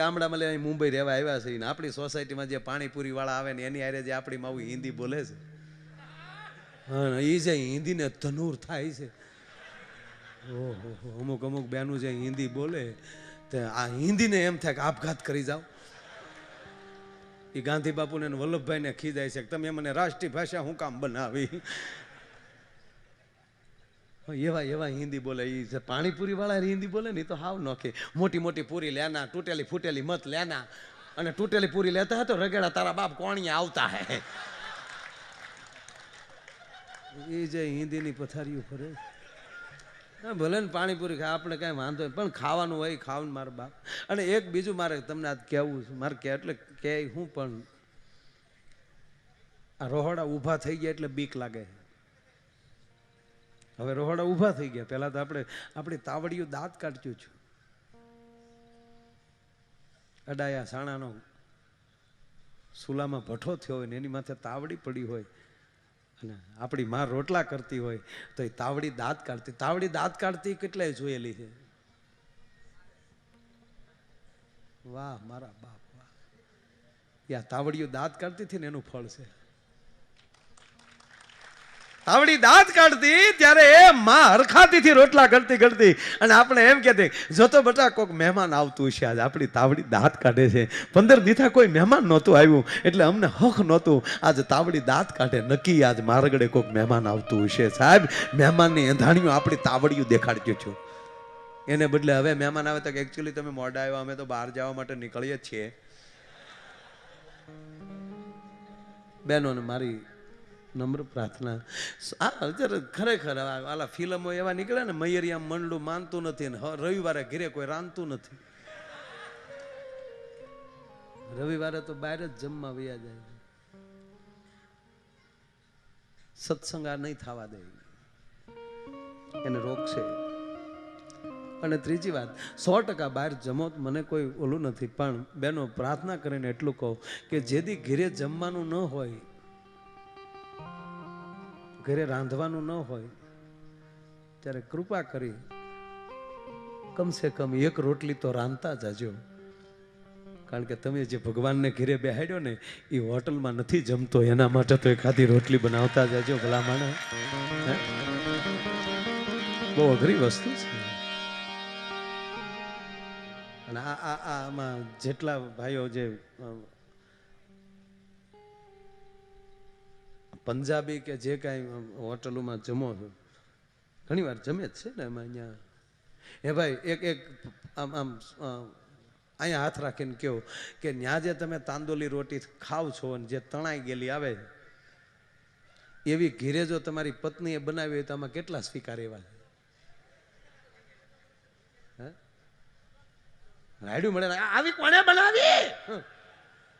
ગામડામાં લે, અહીં મુંબઈ રહેવા આવ્યા છે ને આપણી સોસાયટીમાં જે પાણીપુરી વાળા આવે ને એની આરે જે આપણી માવું હિન્દી બોલે છે. હા એ જે હિન્દીને ધનુર થાય છે. ઓહો અમુક અમુક બેનું જે હિન્દી બોલે, તે આ હિન્દીને એમ થાય કે આપઘાત કરી જાઓ. એ ગાંધી બાપુને વલ્લભભાઈને ખીજાય છે કે તમે મને રાષ્ટ્રીય ભાષા હું કામ બનાવી? એવા એવા હિન્દી બોલે એ જે પાણીપુરી વાળા હિન્દી બોલે ને તો હાવ નોખે. મોટી મોટી પૂરી લેના, તૂટેલી, ફૂટેલી મત લેના, અને તૂટેલી પૂરી લેતા તો રગેડા તારા બાપ કોણિયા આવતા હે. એ જે હિન્દીની પથારીઓ ફરે. ભલે ને પાણીપુરી ખાય આપણે કાંઈ વાંધો પણ ખાવાનું હોય ખાવાનું મારા બાપ. અને એક બીજું મારે તમને આજ કહેવું છે, મારે કે, એટલે કે હું પણ આ રોહડા ઊભા થઈ ગયા એટલે બીક લાગે હવે રોહડા ઊભા થઈ ગયા. પહેલાં તો આપણે, આપણી તાવડીઓ દાંત કાઢ્યું છું અડાયા સાણાનો સુલામાં ભઠ્ઠો થયો હોય ને એની માથે તાવડી પડી હોય અને આપણી માં રોટલા કરતી હોય તો એ તાવડી દાંત કાઢતી. તાવડી દાંત કાઢતી કેટલાય જોયેલી છે? વાહ, મારા બાપ, વાહ. યા તાવડીઓ દાંત કાઢતી હતી ને એનું ફળ છે. તાવડી દાંત કાઢતી ત્યારે એ માં હરખાતીથી રોટલા કરતી કરતી અને આપણે એમ કહેતી જોતો બટા કોઈક મહેમાન આવતું છે આજ, આપણી તાવડી દાંત કાઢે છે. પંદર દીથા કોઈ મહેમાન નહોતું આવ્યું, એટલે અમને હક નહોતું. આજ તાવડી દાંત કાઢે, નક્કી આજ મારગડે કોઈક મહેમાન આવતું હશે. સાહેબ, મહેમાનની એંધાણીઓ આપણી તાવડિયું દેખાડજો છો. એને બદલે હવે મહેમાન આવે તો એકચ્યુઅલી તમે મોડા આવ્યા, અમે તો બહાર જવા માટે નીકળીએ જ છીએ. બહેનોને મારી નમ્ર પ્રાર્થના. આ ખરેખર આલા ફિલ્મો એવા નીકળે ને, મયરિયા મંડળું માનતું નથી ને રવિવારે ઘરે કોઈ રાંધતું નથી. રવિવારે તો બહાર જ જમવા વયા જાય. સત્સંગ આ નહીં થવા દે. એને રોકશે અને ત્રીજી વાત, સો ટકા બહાર જમો મને કોઈ ઓલું નથી, પણ બેનો પ્રાર્થના કરીને એટલું કહું કે જેથી ઘેરે જમવાનું ન હોય ઘરે રાંધવાનું ન હોય, ત્યારે કૃપા કરી કમસે કમ એક રોટલી તો રાંધતા જાજો. કારણ કે તમે જે ભગવાનને ઘેરે બેહાડ્યો ને, એ હોટલમાં નથી જમતો, એના માટે તો એખાદી રોટલી બનાવતા જાજો ભલા માણસ. બહુ અઘરી વસ્તુ છે. અને આ આમાં જેટલા ભાઈઓ જે પંજાબી કે જે કાંઈ હોટલોમાં જમો છો ઘણી વાર જમે જ છે ને એમાં અહીંયા એ ભાઈ, એક એક, આમ આમ અહીંયા હાથ રાખીને કહો કે ત્યાં જે તમે તાંદોલી રોટી ખાવ છો અને જે તણાઈ ગયેલી આવે, એવી ઘીરે જો તમારી પત્નીએ બનાવી હોય તો આમાં કેટલા સ્વીકાર એવા? રાયડું મળે આવી કોને બનાવી.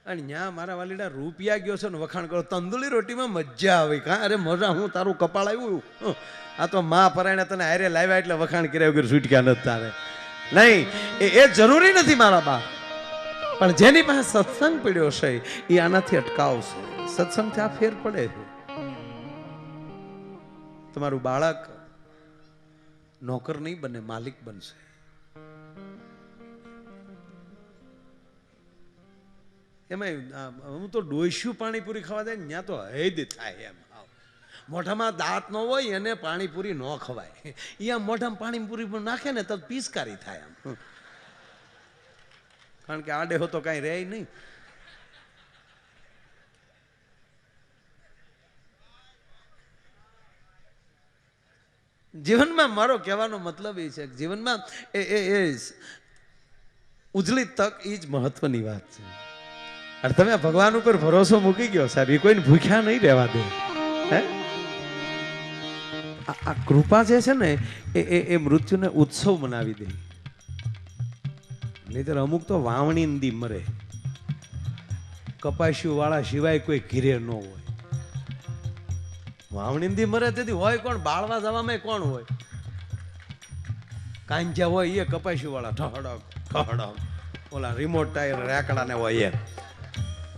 અને ત્યાં મારા વાલીડા રૂપિયા ગયો છે ને વખાણ કરો. તંદુરી રોટીમાં મજા આવી. કાં? અરે મજા, હું તારું કપાળ આવ્યું. આ તો મા પરાયણે તને હારે લાવ્યા એટલે વખાણ કર્યા વગર છૂટક્યા નથી તારે. નહીં, એ એ જરૂરી નથી મારા બા. પણ જેની પાસે સત્સંગ પડ્યો છે, એ આનાથી અટકાવશે. સત્સંગથી આ ફેર પડે છે. તમારું બાળક નોકર નહીં બને, માલિક બનશે. એમાં હું તો ડોસ્યું પાણીપુરી ખાવા દે ત્યાં તો હૈદ થાય એમ મોઢામાં દાંત ન હોય એને પાણીપુરી ન ખવાય. અહીંયા મોઢામાં પાણીપુરી પણ નાખે ને તો પીસકારી થાય આમ કારણ કે આડે હો તો કાંઈ રહે નહીં. જીવનમાં મારો કહેવાનો મતલબ એ છે કે જીવનમાં એ એ એ ઉજળી તક એ જ મહત્વની વાત છે. અને તમે ભગવાન ઉપર ભરોસો મૂકી ગયો, સાહેબ. એ કોઈને ભૂખ્યા નહીં રહેવા દે. હે? આ કૃપા જે છે ને, એ એ એ મૃત્યુને ઉત્સવ મનાવી દે. નહીતર અમુક તો વાવણી દી મરે. કપાસ્યું વાળા સિવાય કોઈ ઘીરે ન હોય. વાવણી દી મરે તેથી હોય કોણ? બાળવા જવામાં કોણ હોય? કાંજા હોય એ કપાસ્યું વાળા ઠહડક ઠહડક ઓલા રિમોટ ટાયર રેકડાને હોય એમ.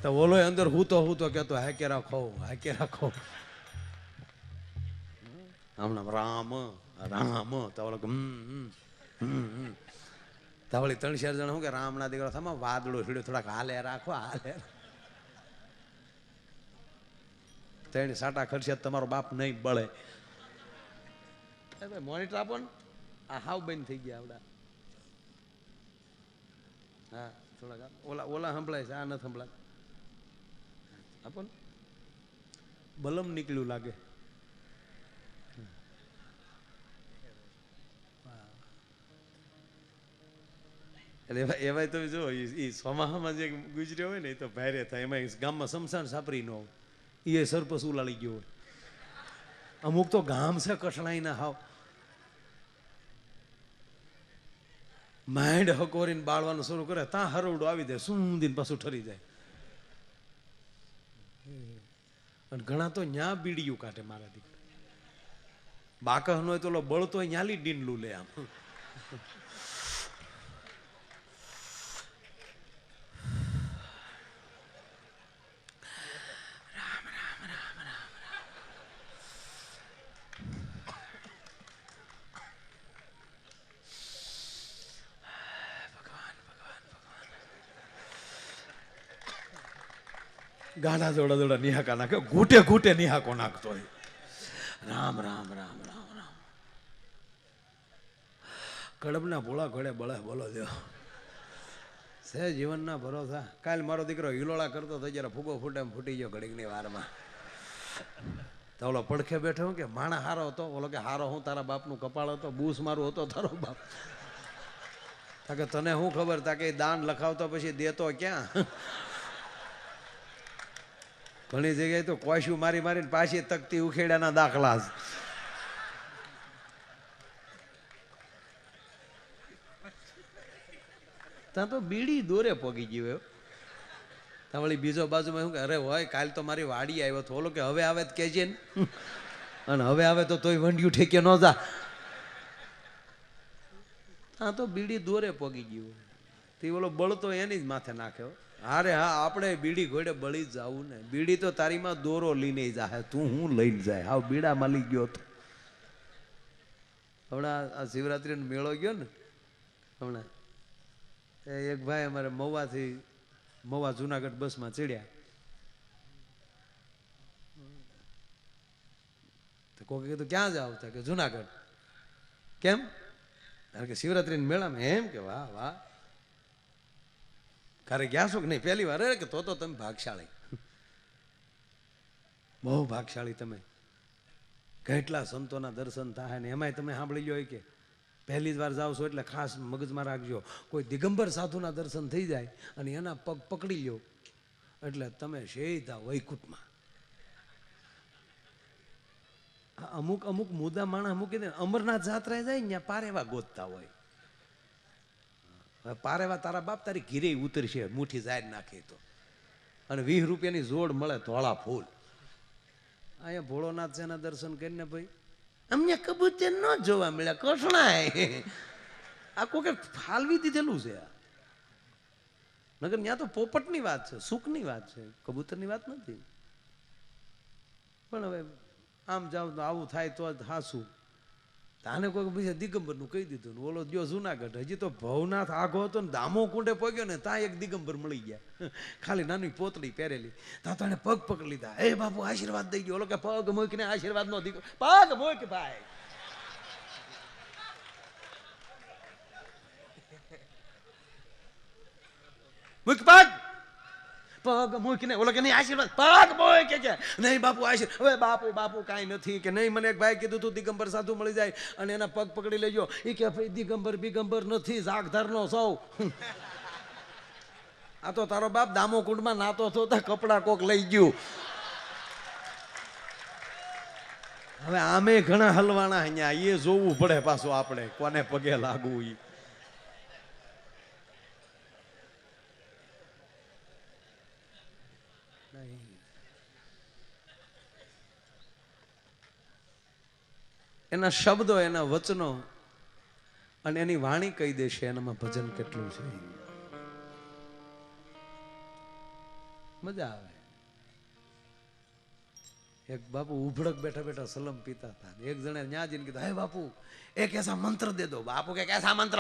તો ઓલો અંદર હૂતો હૂતો કહેતો હાકે રાખો હાકે રાખો. હમણાં રામ રામ તો ઓલો હમ, હમ. તાવળી ત્રણ ચાર જણા શું કે રામના દીકરા થમા વાદળો હીડ્યો થોડાક હાલે રાખો હાલે ત્રણ સાટા ખર્ચે તમારો બાપ નહીં બળે. મોનિટર આપો ને. આ હાવ બંધ થઈ ગયા આવડા. હા થોડાક ઓલા ઓલા સંભળાય છે આ ન સંભળાય આપો બલમ નીકળ્યું લાગે. એટલે એવાય તમે જો એ સોમાહામાં જે ગુજર્યો હોય ને એ તો ભારે થાય. એમાં ગામમાં સમસાન સાપરી ન હોય. એ સરપસ ઉલાળી ગયો હોય. અમુક તો ગામ છે કઠણાઈ ના હાવ. માઇન્ડ હકોરીને બાળવાનું શરૂ કરે ત્યાં હરવડું આવી જાય સુંદીને પાછું ઠરી જાય. અને ઘણા તો ન્યા બીડીયું કાઢે મારા દીકરા. બાકહ નો તો બળતો ન્યાલી ડીંડલું લે આમ. ગાના જોડા જોડા નિહાકા નાખે. ઘૂંટે ઘૂંટે નિહાકો નાખતો હોય. રામ રામ રામ રામ રામ. કડબના ભોળા ઘડે બળે બોલો દો છે જીવનના ભરોસા. કાલ મારો દીકરો હિલોળા કરતો તો જરા ફૂગો ફૂટે ફૂટી ગયો ઘડીકની વારમાં. તો ઓલો પડખે બેઠો કે માણા હારો હતો? ઓલો કે હારો હું તારા બાપનું કપાળ હતો? બૂસ મારું હતો તારો બાપ? તાકે તને શું ખબર? તા કે દાન લખાવતો પછી દેતો ક્યાં? ઘણી જગ્યાએ તો કોશું મારી મારીને પાછી તકતી ઉખેડાના દાખલા જ. ત્યાં તો બીડી દોરે પોગી ગયો ત્યાં વળી બીજો બાજુમાં શું કે, અરે હોય, કાલ તો મારી વાડી આવ્યો. તો ઓલો કે, હવે આવે તો કહેજે ને. અને હવે આવે તો તોય વંડિયું ઠેકે ન જા. ત્યાં તો બીડી દોરે પોગી ગયું તે ઓલો બળતો એની જ માથે નાખ્યો અરે હા, આપણે બીડી ઘોડે બળી જ જાવું ને. બીડી તો તારીમાં દોરો લઈને જાહે. તું હું લઈને જાય. હાવ બીડા માલી ગયો તો. હમણાં આ શિવરાત્રિનો મેળો ગયો ને, હમણાં, એ એક ભાઈ અમારે મહુવાથી, મહુવા જુનાગઢ બસમાં ચડ્યા. તો કોકે કીધું, ક્યાં જાવ? તો કે જુનાગઢ. કેમ? કારણ કે શિવરાત્રીના મેળામાં એમ કે, વાહ વાહ. કારે ગયા છો કે નહીં? પહેલી વાર કે તો તો તમે ભાગશાળી. બહુ ભાગશાળી તમે. કેટલા સંતોના દર્શન થાય ને એમાંય તમે સાંભળી લો કે પહેલી જ વાર જાઓ છો એટલે ખાસ મગજમાં રાખજો. કોઈ દિગંબર સાધુના દર્શન થઈ જાય અને એના પગ પકડી લો એટલે તમે સીધા વૈકુંઠમાં. અમુક અમુક મુદ્દા માણસ મૂકી દે. અમરનાથ જાત્રાએ જાય ને પારેવા ગોતતા હોય. પારેવા તારા બાપ તારી ઘીરે ઉતરશે મુઠ્ઠી જાય નાખે તો. અને વીસ રૂપિયાની જોડ મળે ધોળા ફૂલ અહીંયા ભોળોનાથ છે એના દર્શન કરીને ભાઈ. અમને કબૂતર ન જોવા મળ્યા કસણાય. આ કોકે ફાલવી દીધેલું છે આ. નગર ત્યાં તો પોપટની વાત છે સુખની વાત છે. કબૂતરની વાત નથી. પણ હવે આમ જાવ તો આવું થાય તો જ હાસું. તાને કોઈ પછી દિગંબરનું કહી દીધું ને, ઓલો ગયો જુનાગઢ, હજી તો ભવનાથ આઘો હતો ને, દામો કુંડે પગ્યો ને, ત્યાં એક દિગંબર મળી ગયા. ખાલી નાની પોતળી પહેરેલી. ત્યાં એને પગ પકડી લીધા. એ બાપુ, આશીર્વાદ દઈ ગયો ઓલો કે, પગ મૂકીને આશીર્વાદ નો દીકરો. પગ મૂક ભાઈ. મૂક પગ. પગ મૂકીને, ઓલો કે નહીં, આશીર્વાદ, પગ મૂકે કે નહીં, બાપુ, આશીર્વાદ. હવે બાપુ બાપુ, કાંઈ નથી કે નહીં. મને એક ભાઈ કીધું તું, દિગંબર સાધુ મળી જાય અને એના પગ પકડી લેજો. એ કે ભાઈ, દિગંબર, બિગંબર નથી, ઝાકધારનો સૌ. આ તો તારો બાપ દામો કુંડમાં નાતો હતો, તો કપડા કોક લઈ ગયું. હવે આમે ઘણા હલવાના અહીંયા, એ જોવું પડે પાછું આપણે, કોને પગે લાગવું ઈ. એના શબ્દો, એના વચનો અને એની વાણી કહી દેશે, એનામાં ભજન કેટલું છે. મજા આવે. એક બાપુ ઉભડક બેઠા બેઠા સલમ પીતા હતા. એક જણે ન્યા જઈને કીધું, હે બાપુ એક એસા મંત્ર દે દો. બાપુ કે, કેસા મંત્ર?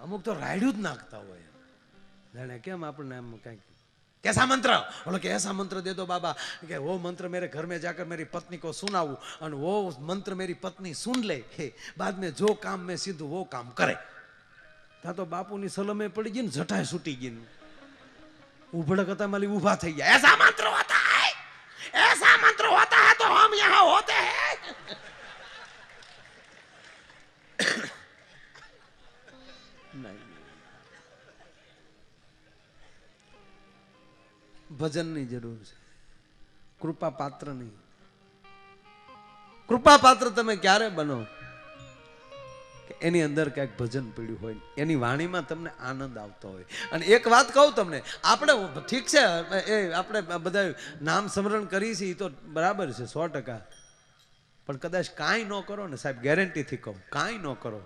અમુક તો રાયડું જ નાખતા હોય. જાણે કેમ આપણને એમ કંઈક कैसा मंत्र बोलो कि ऐसा मंत्र दे दो बाबा कि वो मंत्र मेरे घर में जाकर मेरी पत्नी को सुनाऊं और वो मंत्र मेरी पत्नी सुन ले हे बाद में जो काम मैं सीधું वो काम करे ત્યાં તો બાપુની સલમે પડી ગઈ ને જટાય છૂટી ગઈ ને ઉભડક હતા માલી ઊભા થઈ ગયા ऐसा मंत्र होता है ऐसा मंत्र होता है तो हम यहाँ होते हैं ભજનની જરૂર છે. કૃપા પાત્ર નહીં કૃપા પાત્ર તમે ક્યારે બનો? એની અંદર ક્યાંક ભજન પીડ્યું હોય, એની વાણીમાં તમને આનંદ આવતો હોય. અને એક વાત કહું તમને, આપણે ઠીક છે, એ આપણે બધા નામ સ્મરણ કરી છે એ તો બરાબર છે, સો ટકા. પણ કદાચ કાંઈ ન કરો ને, સાહેબ, ગેરંટીથી કહું, કાંઈ ન કરો.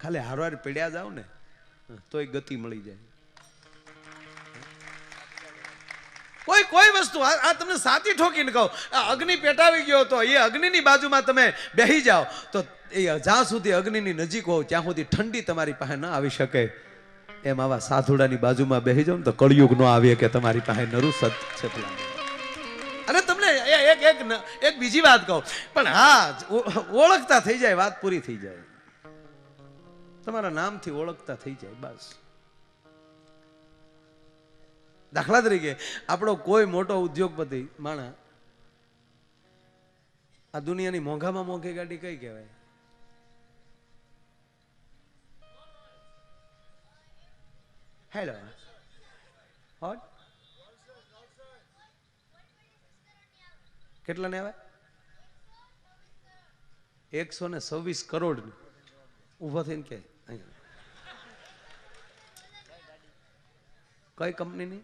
ખાલી હારવાર પીડ્યા જાઓ ને તોય ગતિ મળી જાય. કોઈ કોઈ વસ્તુ, આ તમને સાચી ઠોકીને કહું. અગ્નિ પેટાવી ગયો તો એ અગ્નિની બાજુમાં તમે બેસી જાઓ. તો એ જ્યાં સુધી અગ્નિની નજીક હોવ, ત્યાં સુધી ઠંડી તમારી પાસે ન આવી શકે. એમ આવા સાધુડાની બાજુમાં બેસી જાવ ને તો કળિયુગ ન આવે કે તમારી પાસે નરું સત છે. અને તમને એક એક એક બીજી વાત કહું. પણ હા ઓળખતા થઈ જાય, વાત પૂરી થઈ જાય. તમારા નામથી ઓળખતા થઈ જાય, બસ. દાખલા તરીકે આપણો કોઈ મોટો ઉદ્યોગપતિ, માણા, આ દુનિયાની મોંઘામાં મોંઘી ગાડી કઈ કહેવાય? હેલો હોટ કેટલા ને આવે? એકસો ને છવ્વીસ કરોડ. ઊભો થઈને કે કઈ કંપનીની?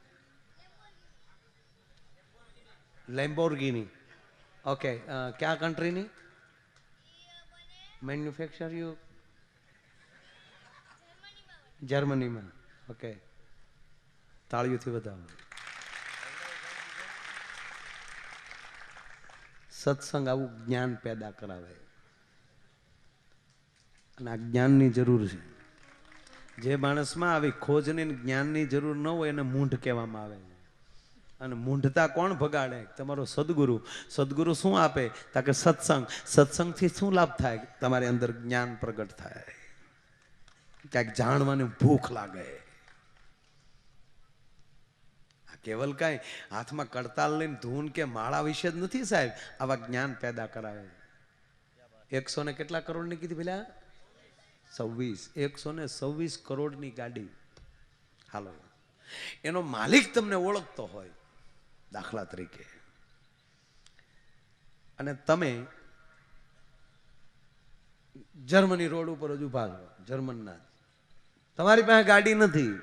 લેમ્બોર્ગીની ઓકે ક્યાં કન્ટ્રીની મેન્યુફેક્ચર યુ જર્મનીમાં ઓકે તાળીઓથી વધાવો સત્સંગ આવું જ્ઞાન પેદા કરાવે. અને આ જ્ઞાનની જરૂર છે. જે માણસમાં આવી ખોજની જ્ઞાનની જરૂર ન હોય એને મૂંઢ કહેવામાં આવે છે. અને મૂંઢતા કોણ ભગાડે? તમારો સદગુરુ. સદગુરુ શું આપે? તા કે સત્સંગ. સત્સંગથી શું લાભ થાય? તમારી અંદર જ્ઞાન પ્રગટ થાય. ક્યાંક જાણવાની ભૂખ લાગે. કેવલ કાંઈ? હાથમાં કડતાલ લઈને ધૂન કે માળા વિશે જ નથી સાહેબ. આવા જ્ઞાન પેદા કરાવે. એકસો ને કેટલા કરોડની કીધી પેલા છવ્વીસ. એકસો ને છવ્વીસ કરોડની ગાડી. હાલો. એનો માલિક તમને ઓળખતો હોય. દાખલા તરીકે. અને તમે જર્મની રોડ ઉપર જ ભાગો જર્મનના. તમારી પાસે ગાડી નથી.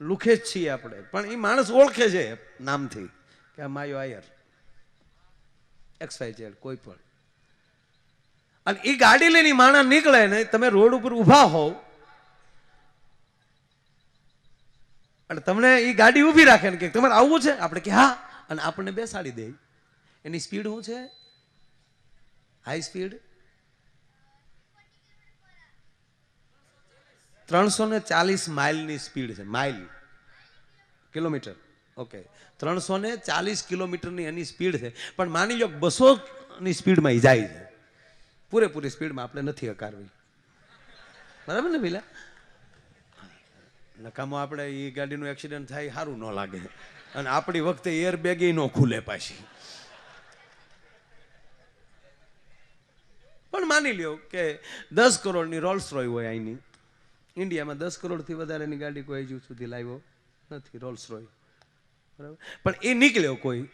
લુખે જ છીએ આપણે. પણ એ માણસ ઓળખે છે નામથી કે આ માયો આયર. એક્સવાય ઝેડ કોઈ પણ. અને એ ગાડી લઈને માણસ નીકળે ને તમે રોડ ઉપર ઊભા હોવ અને તમને એ ગાડી ઊભી રાખે ને કે તમારે આવવું છે? આપણે કે, હા. અને આપણને બેસાડી દે. એની સ્પીડ શું છે? High speed? ત્રણસો ને ચાલીસ માઇલની સ્પીડ છે, માઇલ, કિલોમીટર. ઓકે. ત્રણસો ને ચાલીસ કિલોમીટરની એની સ્પીડ છે. પણ માની લો બસો ની સ્પીડમાં એ જાય છે. પૂરેપૂરી સ્પીડમાં આપણે નથી હકારવી. બરાબર ને પેલા નકામો આપણે એ ગાડીનું એક્સિડન્ટ થાય સારું ન લાગે. અને આપણી વખતે એર બેગ ન ખુલે પાછી. પણ માની લ્યો કે દસ કરોડની રોલ્સ રોય હોય અહીંની ઇન્ડિયામાં દસ કરોડથી વધારેની ગાડી કોઈ હજુ સુધી લાવ્યો નથી રોલ્સ રોય બરાબર? પણ એ નીકળ્યો કોઈ.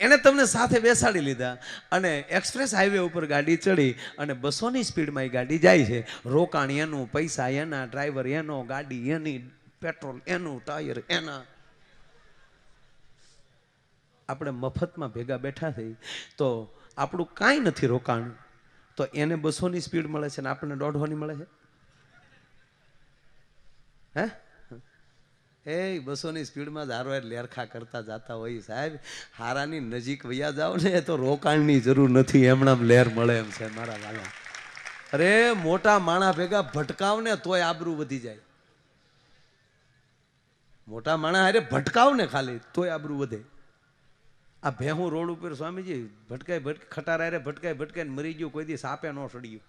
એને તમને સાથે બેસાડી લીધા. અને એક્સપ્રેસ હાઈવે ઉપર ગાડી ચડી અને બસોની સ્પીડમાં એ ગાડી જાય છે. રોકાણ એનું, પૈસા એના, ડ્રાઈવર એનો, ગાડી એની, પેટ્રોલ એનું, ટાયર એના. આપણે મફતમાં ભેગા બેઠા થઈ. તો આપણું કાંઈ નથી રોકાણ. તો એને બસોની સ્પીડ મળે છે ને આપણને દોઢવાની મળે છે? હે? એ બસોની સ્પીડમાં જ એ લેરખા કરતા જતા હોય સાહેબ. હારાની નજીક વયા જાઓ ને તો રોકાણની જરૂર નથી, એમણામ લેર મળે એમ છે મારા વાલા. અરે, મોટા માણા ભેગા ભટકાવ ને તોય આબરૂ વધી જાય. મોટા માણા હારે ભટકાવ ને ખાલી, તોય આબરૂ વધે. આ ભેહું રોડ ઉપર સ્વામીજી, ભટકાય ભટક ખટારા રે ભટકાય ભટકાય મરી ગયું, કોઈ દી સાપે ન સડ્યું.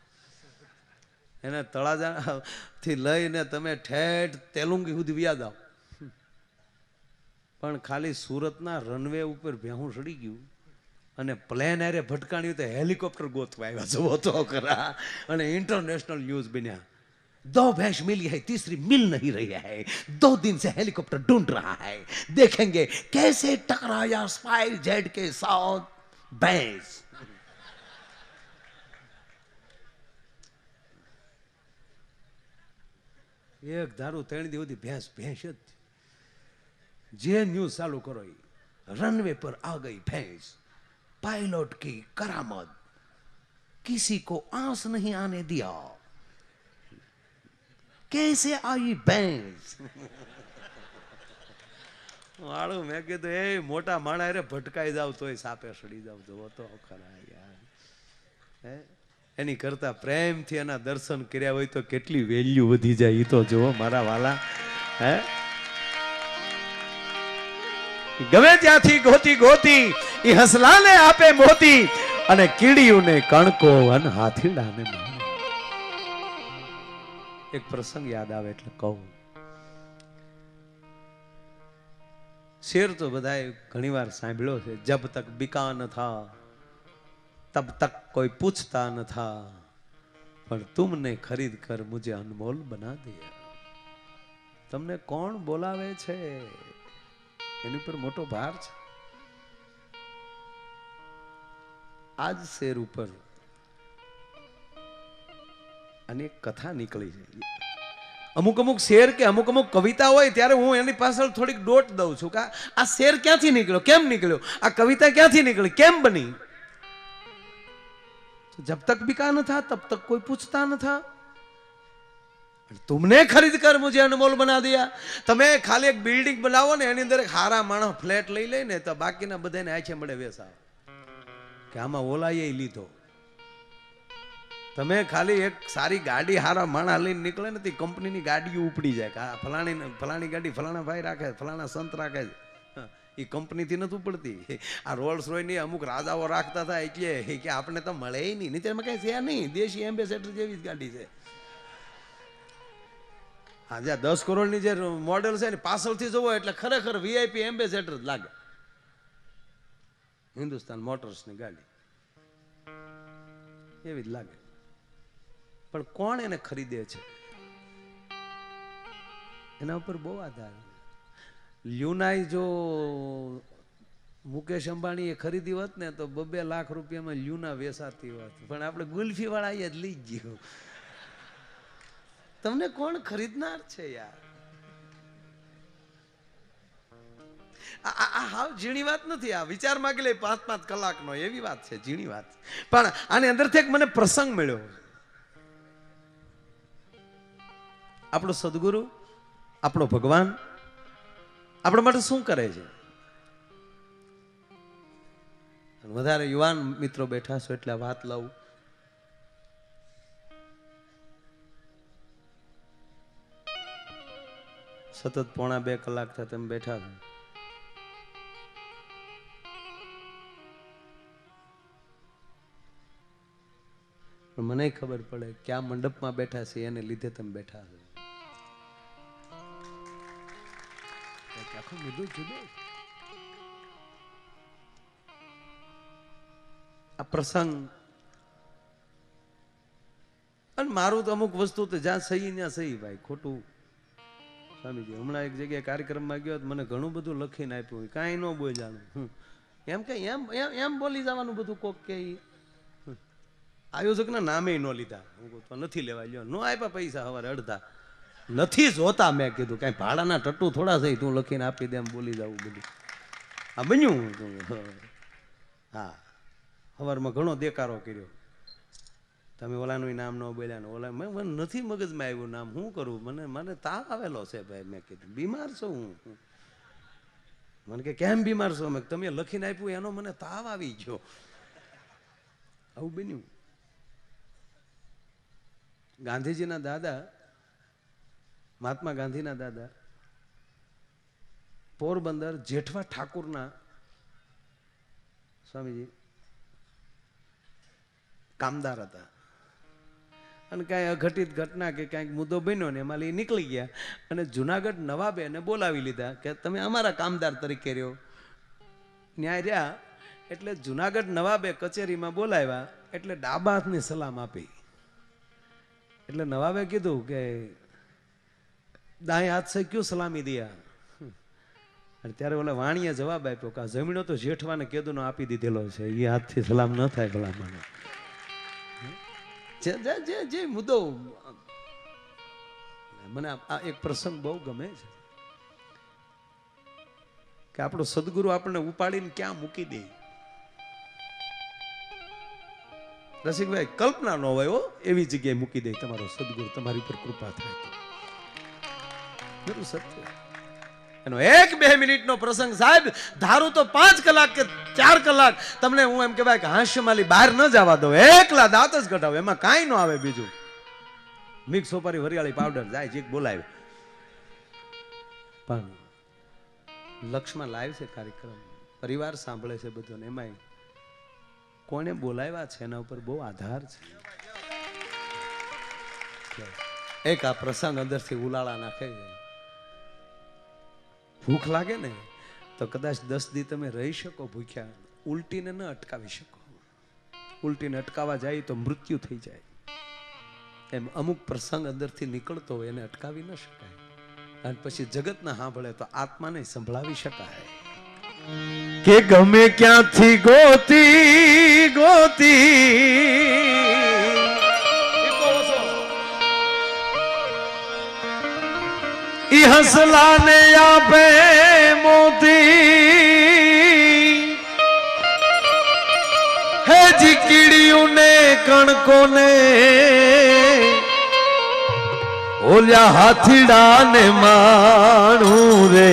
એને તળાજા થી લઈને તમે ઠેઠ તેલુંગી સુધી વ્યાજ આવો પણ ખાલી સુરતના રનવે ઉપર ભેહું સડી ગયું અને પ્લેન હારે ભટકાણ્યું તો હેલિકોપ્ટર ગોતવા આવ્યા જુઓ તો ખરા અને ઇન્ટરનેશનલ ન્યૂઝ બન્યા दो भैंस मिली है तीसरी मिल नहीं रही है दो दिन से हेलीकॉप्टर ढूंढ रहा है देखेंगे कैसे टकराया स्पाइस जेट के साथ भैंस એક ધારું ત્રણ દી સુધી ભેંસ ભેંસ જ જે ન્યૂઝ ચાલુ કરો રનવે પર આ ગઈ ભેંસ. पायलट की करामत किसी को आंस नहीं आने दिया कैसे आई भैंस વાળું મેં કીધું, એ મોટા માણા રે ભટકાઈ જાવ તોય સાપે સડી જાવ. તો તો ખરા યાર. એની કરતા પ્રેમથી એના દર્શન કર્યા હોય તો કેટલી વેલ્યુ વધી જાય એ તો જુઓ મારા વાલા. હે? ગમે ત્યાંથી ગોતી ગોતી એ હસલાને આપે મોતી અને કીડીયુંને કણકો અન હાથીડાને એક પ્રસંગ યાદ આવે એટલે કહું. શેર તો બધાએ ઘણીવાર સાંભળ્યો છે, જબ તક બિકા ન થા, તબ તક કોઈ પૂછતા ન થા, પણ તુમને ખરીદ કર મુજે અનમોલ બના દે. તમને કોણ બોલાવે છે? એની પર મોટો ભાર છે. આ જ શેર ઉપર અને કથા નીકળી છે. અમુક અમુક શેર કે અમુક અમુક કવિતા હોય ત્યારે હું એની પાછળ થોડીક ડોટ દઉં છું કે આ શેર ક્યાંથી નીકળ્યો? કેમ નીકળ્યો? આ કવિતા ક્યાંથી નીકળી? કેમ બની? જબ તક બિકા ન થા, તબ તક કોઈ પૂછતા ન થા. તુમને ખરીદ કર, મુજે અનમોલ બના દિયા. તમે ખાલી એક બિલ્ડિંગ બનાવો ને, એની અંદર એક હારા માણસ ફ્લેટ લઈ લે ને, તો બાકીના બધાને આછે મળે વેસાવ. કે આમાં ઓલાએ લીધો. તમે ખાલી એક સારી ગાડી હારા માણા લઈને નીકળે ને, તે કંપનીની ગાડીઓ ઉપડી જાય. કે આ ફલાણી ફલાણી ગાડી ફલાણા ભાઈ રાખે, ફલાણા સંત રાખે એ કંપનીથી નથી ઉપડતી. આ રોલ્સ રોયની અમુક રાજાઓ રાખતા હતા એટલે કે આપણે તો મળે નહીં નહીં. તેમાં કઈ છે નહીં. દેશી એમ્બેસેડર જેવી જ ગાડી છે. હા, જ્યાં દસ કરોડની જે મોડેલ છે ને, પાછળથી જોવો એટલે ખરેખર વીઆઈપી એમ્બેસેડર જ લાગે. હિન્દુસ્તાન મોટર્સની ગાડી. એવી જ લાગે. પણ કોણ એને ખરીદે છે? એના ઉપર બહુ આધાર લ્યુનાઈ જો મુકેશ અંબાણીએ ખરીદી હોત ને, તો બબે લાખ રૂપિયામાં લ્યુના વેસાતી હોત. પણ આપણે ગુલ્ફી વાળા જ લઈ જ ગયો. તમને કોણ ખરીદનાર છે યાર? આ હાવ ઝીણી વાત નથી, આ વિચાર માગી લે પાંચ પાંચ કલાકનો, એવી વાત છે, ઝીણી વાત. પણ આની અંદરથી એક મને પ્રસંગ મળ્યો. આપણો સદગુરુ, આપણો ભગવાન, આપણા માટે શું કરે છે? વધારે યુવાન મિત્રો બેઠા છો એટલે વાત લઉં. સતત પોણા બે કલાક થયા તમે બેઠા છો મને ખબર પડે ક્યાં મંડપમાં બેઠા છે એને લીધે તમે બેઠા છે. આ પ્રસંગ અને મારું તો અમુક વસ્તુ તો જ્યાં સહી ત્યાં સહી ભાઈ ખોટું. સ્વામીજી, હમણાં એક જગ્યાએ કાર્યક્રમમાં ગયો મને ઘણું બધું લખીને આપ્યું કાંઈ ન હમ. એમ કે, એમ એમ એમ બોલી જવાનું બધું કોક કે આયોજકના નામે ન લીધા. હું તો નથી લેવા લ્યો ન આપ્યા પૈસા સવારે અડધા. નથી જોતા મેં કીધું, કાંઈ ભાડાના ટટ્ટુ થોડા છે તું લખીને આપી દે, એમ બોલી જવું બધું. આ બન્યું. હા. સવારમાં ઘણો દેકારો કર્યો. તમે ઓલાનું નામ ન બોલ્યા ને ઓલા મેં, મને નથી મગજમાં આવ્યું નામ. શું કરું? મને મને તાવ આવેલો છે ભાઈ, મેં કીધું. બીમાર છું હું. મને કે, કેમ બીમાર છો? મેં તમે લખીને આપ્યું, એનો મને તાવ આવી ગયો. આવું બન્યું. ગાંધીજીના દાદા, મહાત્મા ગાંધીના દાદા, પોરબંદર જેઠવા ઠાકુરના સ્વામીજી, કામદાર હતા. અને કાંઈ અઘટિત ઘટના કે કાંઈક મુદ્દો બન્યો ને એમાં એ નીકળી ગયા અને જુનાગઢ નવાબે એને બોલાવી લીધા કે તમે અમારા કામદાર તરીકે રહ્યો. ન્યાય રહ્યા એટલે જુનાગઢ નવાબે કચેરીમાં બોલાવ્યા એટલે ડાબા હાથની સલામ આપી. એટલે નવાબે કીધું કે દાય હાથ સે ક્યું સલામી દિયા? અને ત્યારે ઓલા વાણીએ જવાબ આપ્યો કે આ જમીનો તો જેઠવાને કેદુનો આપી દીધેલો છે એ હાથથી સલામ ન થાય ભલા મને જે જે મુદ્દો, મને આ એક પ્રસંગ બહુ ગમે છે. કે આપણો સદગુરુ આપણને ઉપાડીને ક્યાં મૂકી દે? રસિકભાઈ, કલ્પના ન હોય એવી જગ્યાએ મૂકી દે તમારો સદગુરુ, તમારી પર કૃપા થાય સત્ય. એનો એક બે મિનિટનો પ્રસંગ સાહેબ, ધારું તો પાંચ કલાક કે ચાર કલાક. તમને હું એમ કહેવાય કે હાસ્યમાલી બહાર ન જવા દો એકલા દાંત જ ઘટાવો એમાં કાંઈ ન આવે બીજું. મિક્સ સોપારી વરિયાળી પાવડર જાય જીક બોલાવે. પણ લક્ષમાં લાઈવ છે કાર્યક્રમ. પરિવાર સાંભળે છે બધું ને એમાંય કોને બોલાવ્યા છે એના ઉપર બહુ આધાર છે. એક આ પ્રસંગ અંદરથી ઉલાળા નાખે ભૂખ લાગે ને? તો કદાચ દસ દી તમે રહી શકો ભૂખ્યા ઉલટીને ન અટકાવી શકો. ઉલટીને અટકાવવા જાય તો મૃત્યુ થઈ જાય. એમ અમુક પ્રસંગ અંદરથી નીકળતો હોય એને અટકાવી ન શકાય. અને પછી જગતના સાંભળે તો આત્માને સંભળાવી શકાય. કે ગમે ક્યાંથી ગોતી ગોતી. ઈ હસલાને આપે મોતી હે જીકીડિયું ને કણકોને ઓલ્યા હાથીડા ને માણું રે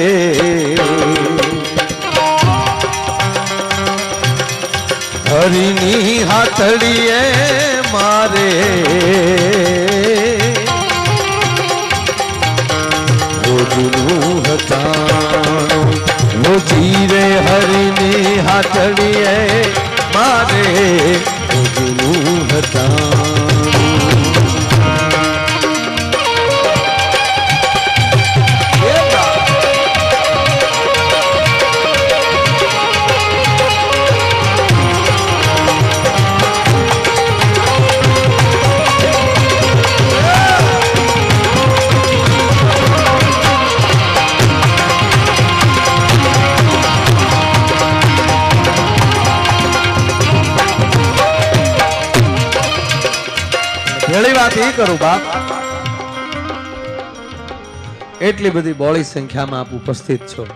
હરિની હાથડીએ મારે રોજનું હતાણું રોજી રે હરિની હાથડીએ મારે રોજનું હતાણું કરું, બાપ? એટલી બધી બોળી સંખ્યામાં આપ ઉપસ્થિત છો.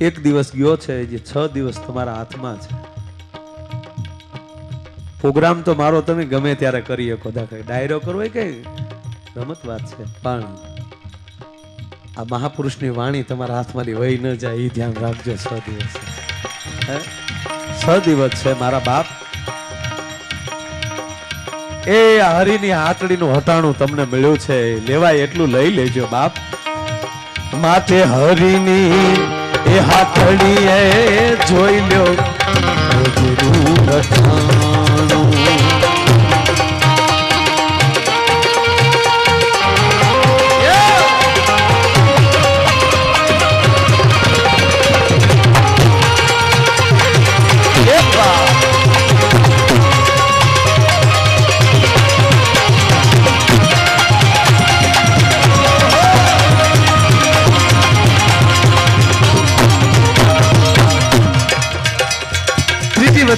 એક દિવસ ગયો છે, જે છ દિવસ તમારા હાથમાં છે. પ્રોગ્રામ તો મારો તમે ગમે ત્યારે કરી શકો, દાખલા ડાયરો કરવો એ કઈ રમત વાત છે, પણ આ મહાપુરુષની વાણી તમારા હાથમાંથી વહી ન જાય, એ ધ્યાન રાખજો, છ દિવસ. છ દિવસ છે મારા બાપ એ હરિની હાથડીનું હટાણું તમને મળ્યું છે. લેવાય એટલું લઈ લેજો, બાપ. માથે હરિની એ હાથડી જોઈ લ્યો. હટાણું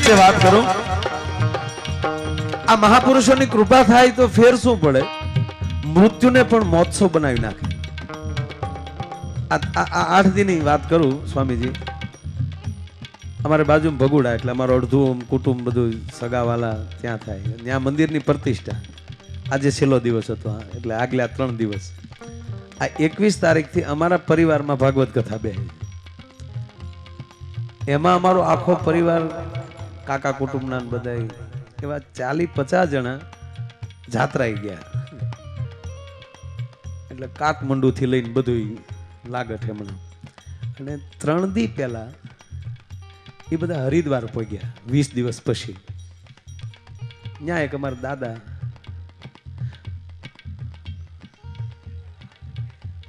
વચ્ચે વાત કરું? આ મહાપુરુષોની કૃપા થાય તો ફેર શું પડે? મૃત્યુને પણ મહોત્સવ બનાવી નાખે. આઠ દિનની વાત કરું, સ્વામીજી. અમારે બાજુમાં ભગુડા, એટલે અમારું અડધું કુટુંબ બધું સગાવાલા ત્યાં થાય. ત્યાં મંદિરની પ્રતિષ્ઠા. આજે છેલ્લો દિવસ હતો. એટલે આગલા ત્રણ દિવસ. આ એકવીસ તારીખથી અમારા પરિવારમાં ભાગવત કથા બે એમાં અમારો આખો પરિવાર કાકા કુટુંબના બધા એવા ચાલી પચાસ જણા જાત્રાઈ ગયા. એટલે કાઠમંડુથી લઈને બધું લાગત હમણાં અને ત્રણ દી પહેલા એ બધા હરિદ્વાર પહોંચ્યા વીસ દિવસ પછી. ત્યાં એક અમારા દાદા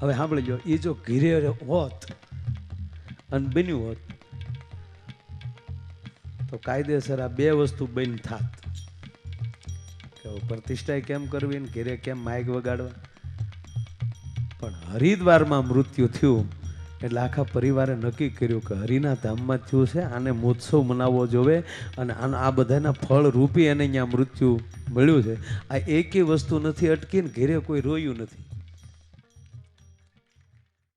હવે સાંભળજો એ જો ઘીરે હોત અને બન્યું હોત કાયદેસર આ બે વસ્તુ બન થાત. કે પ્રતિષ્ઠા કેમ કરવી ને ઘેરે કેમ માઇક વગાડવા? પણ હરિદ્વારમાં મૃત્યુ થયું એટલે આખા પરિવારે નક્કી કર્યું કે હરિના ધામમાં થયું છે, આને મહોત્સવ મનાવવો જોવે અને આ બધાના ફળ રૂપી એને અહીંયા મૃત્યુ મળ્યું છે. આ એકેય વસ્તુ નથી અટકીને ઘેરે કોઈ રોયું નથી.